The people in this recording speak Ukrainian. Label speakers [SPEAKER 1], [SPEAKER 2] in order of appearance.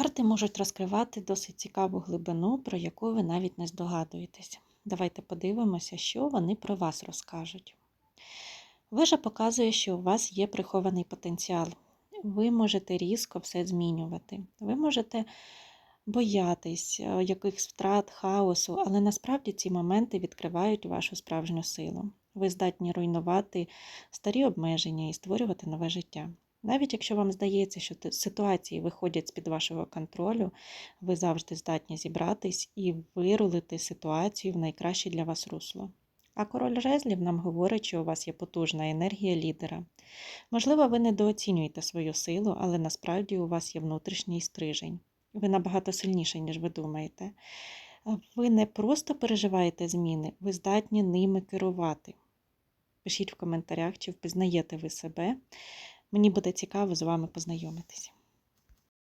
[SPEAKER 1] Карти можуть розкривати досить цікаву глибину, про яку ви навіть не здогадуєтесь. Давайте подивимося, що вони про вас розкажуть. Вежа показує, що у вас є прихований потенціал. Ви можете різко все змінювати. Ви можете боятись е, якихось втрат, хаосу, але насправді ці моменти відкривають вашу справжню силу. Ви здатні руйнувати старі обмеження і створювати нове життя. Навіть якщо вам здається, що ситуації виходять з-під вашого контролю, ви завжди здатні зібратись і вирулити ситуацію в найкраще для вас русло. А король жезлів нам говорить, що у вас є потужна енергія лідера. Можливо, ви недооцінюєте свою силу, але насправді у вас є внутрішній стрижень. Ви набагато сильніші, ніж ви думаєте. Ви не просто переживаєте зміни, ви здатні ними керувати. Пишіть в коментарях, чи впізнаєте ви себе. Мені буде цікаво з вами познайомитися.